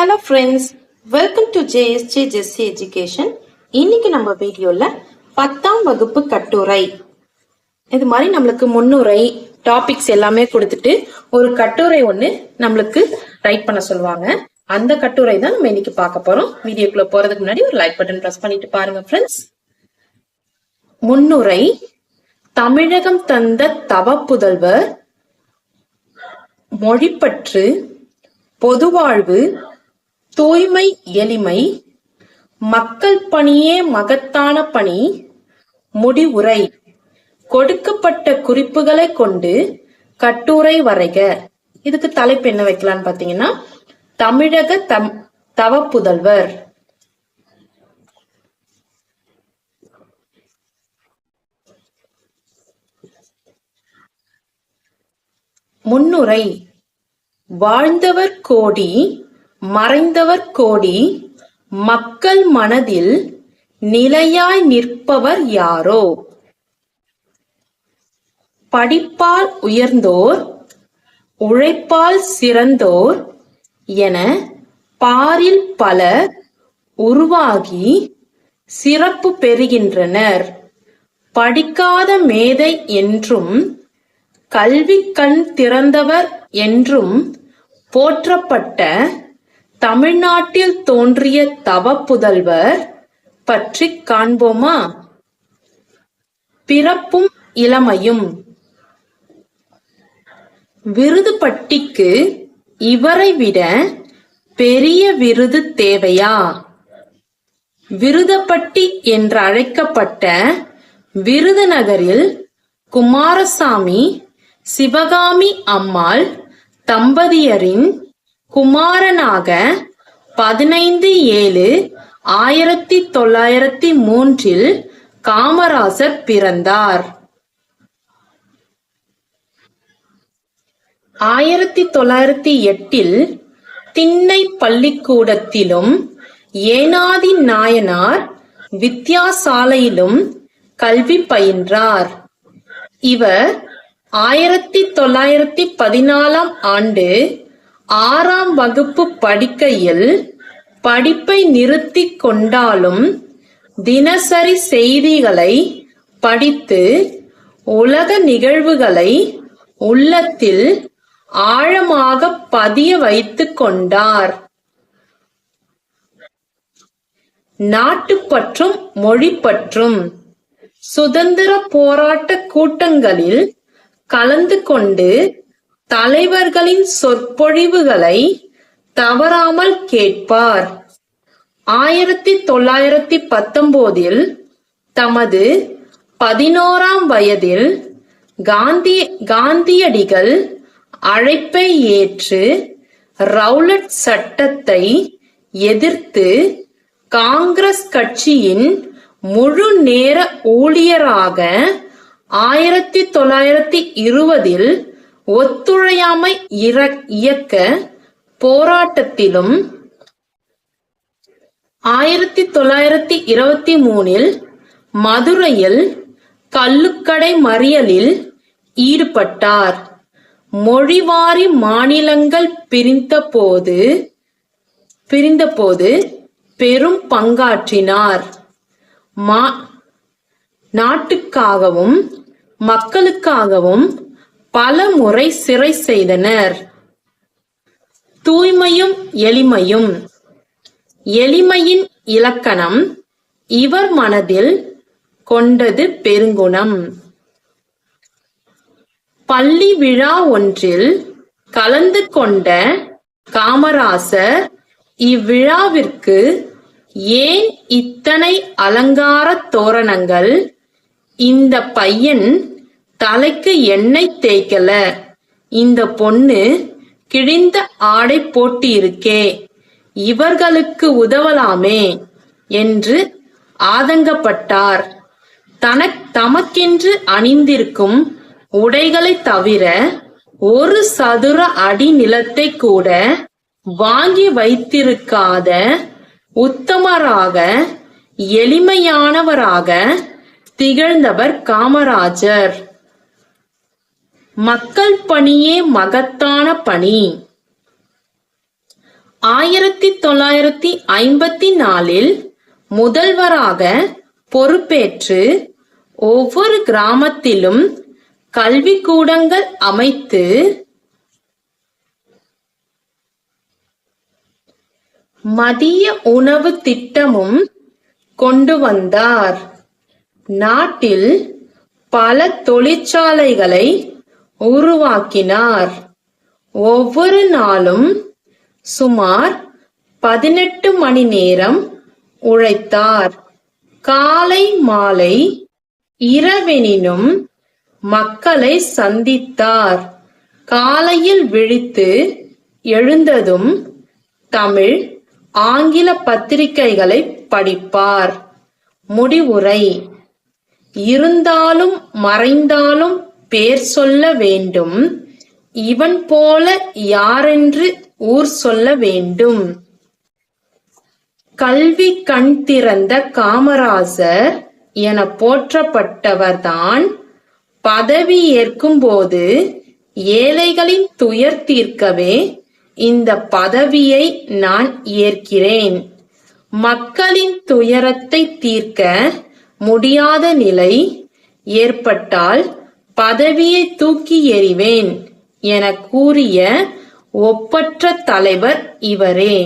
Hello friends welcome to JSJ Jessie education இன்னைக்கு நம்ம வீடியோவில் பத்தாம் வகுப்பு கட்டுரை. இது மாதிரி நம்மளுக்கு முன்னுரை டாபிக்ஸ் எல்லாமே கொடுத்துட்டு ஒரு கட்டுரை ஒன்று நம்மளுக்கு ரைட் பண்ண சொல்லுவாங்க. அந்த கட்டுரை தான் நம்ம இன்னைக்கு பார்க்க போறோம். வீடியோக்குள்ள போறதுக்கு முன்னாடி ஒரு லைக் பட்டன் பிரஸ் பண்ணிட்டு பாருங்க ஃப்ரெண்ட்ஸ் முன்னுரை தமிழகம் தந்த தவ புதல்வர் மொழிப்பற்று பொதுவாழ்வு தூய்மை எளிமை மக்கள் பணியே மகத்தான பணி முடிவுரை. கொடுக்கப்பட்ட குறிப்புகளை கொண்டு கட்டுரை வரைக. இதுக்கு தலைப்பு என்ன வைக்கலாம்னு பாத்தீங்கன்னா தமிழக தம் தவ புதல்வர் முன்னுரை. வாழ்ந்தவர் கோடி மறைந்தவர் கோடி மக்கள் மனதில் நிலையாய் நிற்பவர் யாரோ? படிப்பால் உயர்ந்தோர் உழைப்பால் சிறந்தோர் என பாரில் பலர் உருவாகி சிறப்பு பெறுகின்றனர். படிக்காத மேதை என்றும் கல்வி கண் திறந்தவர் என்றும் போற்றப்பட்ட தமிழ்நாட்டில் தோன்றிய தவ புதல்வர் பற்றி காண்போமா? பிறப்பும் இளமையும். விருதுப்பட்டிக்கு இவரை விட பெரிய விருது தேவையா? விருதப்பட்டி என்று அழைக்கப்பட்ட விருதுநகரில் குமாரசாமி சிவகாமி அம்மாள் தம்பதியரின் குமாரனாக பதினைந்து ஏழு ஆயிரத்தி தொள்ளாயிரத்தி மூன்றில் காமராசர் பிறந்தார். ஆயிரத்தி தொள்ளாயிரத்தி எட்டில் திண்ணை பள்ளிக்கூடத்திலும் ஏனாதி நாயனார் வித்யாசாலையிலும் கல்வி பயின்றார். இவர் ஆயிரத்தி தொள்ளாயிரத்தி பதினாலாம் ஆண்டு ஆறாம் வகுப்பு படிக்கையில் படிப்பை நிறுத்தி கொண்டாலும் தினசரி செய்திகளை படித்து உலக நிகழ்வுகளை உள்ளத்தில் ஆழமாக பதிய வைத்துக் கொண்டார். நாட்டுப்பற்றும் மொழிப்பற்றும் சுதந்திர போராட்ட கூட்டங்களில் கலந்து கொண்டு தலைவர்களின் சொற்பொழிவுகளை தவறாமல் கேட்பார். ஆயிரத்தி தொள்ளாயிரத்தி பத்தொன்பதில் தமது பதினோராம் வயதில் காந்தி காந்தியடிகள் அழைப்பை ஏற்று ரவுலட் சட்டத்தை எதிர்த்து காங்கிரஸ் கட்சியின் முழு நேர ஊழியராக ஆயிரத்தி தொள்ளாயிரத்தி இருபதில் ஒத்துழையாமை இயக்க போராட்டத்திலும் ஆயிரத்தி தொள்ளாயிரத்தி இருபத்தி மூணில் மதுரையில் கள்ளுக்கடை மறியலில் ஈடுபட்டார். மொழிவாரி மாநிலங்கள் பிரிந்தபோது பிரிந்தபோது பெரும் பங்காற்றினார். மா நாட்டுக்காகவும் மக்களுக்காகவும் பல முறை சிறை செய்தனர். தூய்மையும் எளிமையும். எளிமையின் இலக்கணம் இவர் மனதில் கொண்டது பெருங்குணம். பள்ளி விழா ஒன்றில் கலந்து கொண்ட காமராசர் இவ்விழாவிற்கு ஏன் இத்தனை அலங்கார தோரணங்கள்? இந்த பையன் தலைக்கு எண்ணெய் தேய்க்கல. இந்த பொண்ணு கிழிந்த ஆடை போட்டு இருக்கே இவர்களுக்கு உதவலாமே என்று ஆதங்கப்பட்டார். தனக் தமக்கென்று அணிந்திருக்கும் உடைகளை தவிர ஒரு சதுர அடி நிலத்தை கூட வாங்கி வைத்திருக்காத உத்தமராக எளிமையானவராக திகழ்ந்தவர் காமராஜர். மக்கள் பணியே மகத்தான பணி. ஆயிரத்தி தொள்ளாயிரத்தி ஐம்பத்தி நாலில் முதல்வராக பொறுப்பேற்று ஒவ்வொரு கிராமத்திலும் கல்விக்கூடங்கள் அமைத்து மதிய உணவு திட்டமும் கொண்டு வந்தார். நாட்டில் பல தொழிற்சாலைகளை உருவாக்கினார். ஒவ்வொரு நாளும் சுமார் பதினெட்டு மணி நேரம் உழைத்தார். காலை மாலை இரவெனினும் மக்களை சந்தித்தார். காலையில் விழித்து எழுந்ததும் தமிழ் ஆங்கில பத்திரிகைகளை படிப்பார். முடிவுரை. இருந்தாலும் மறைந்தாலும் பேர் சொல்ல வேண்டும். இவன் போல யாரென்று ஊர் சொல்ல வேண்டும். கல்வி கண் திறந்த காமராசர் என போற்றப்பட்டவர்தான் பதவி ஏற்கும்போது ஏழைகளின் துயர் தீர்க்கவே இந்த பதவியை நான் ஏற்கிறேன். மக்களின் துயரத்தை தீர்க்க முடியாத நிலை ஏற்பட்டால் பதவியை தூக்கி எறிவேன் என கூறிய ஒப்பற்ற தலைவர் இவரே.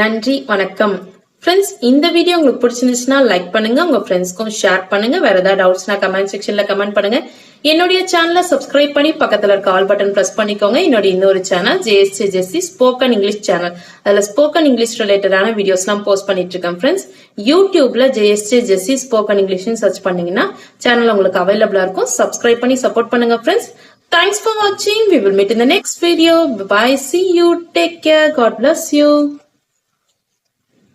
நன்றி வணக்கம். ஃப்ரெண்ட்ஸ் இந்த வீடியோ உங்களுக்கு பிடிச்சிருந்துச்சுன்னா லைக் பண்ணுங்க உங்க ஃப்ரெண்ட்ஸ்க்கும் ஷேர் பண்ணுங்க. வேற ஏதாவது டவுட்ஸ்னா கமெண்ட் செக்ஷன்ல கமெண்ட் பண்ணுங்க. என்னுடைய சேனலை சப்ஸ்கிரைப் பண்ணி பக்கத்துல இருக்க ஆல் பட்டன் பிரஸ் பண்ணிக்கோங்க என்னுடைய இன்னொரு channel JSC Jessie spoken English channel அதுல ஸ்போக்கன் இங்கிலீஷ் ரிலேட்டடான வீடியோஸ்லாம் போஸ்ட் பண்ணிட்டு இருக்கேன் ஃப்ரெண்ட்ஸ் யூடியூப்ல ஜேஎஸ்சி ஜெஸ்சி ஸ்போக்கன் இங்கிலீஷ்னு சர்ச் பண்ணீங்கன்னா சேனல் உங்களுக்கு அவைலபிளா இருக்கும் சப்ஸ்கிரைப் பண்ணி சப்போர்ட் பண்ணுங்க friends Thanks for watching. We will meet in the next video. Bye bye. See you. Take care. God bless you.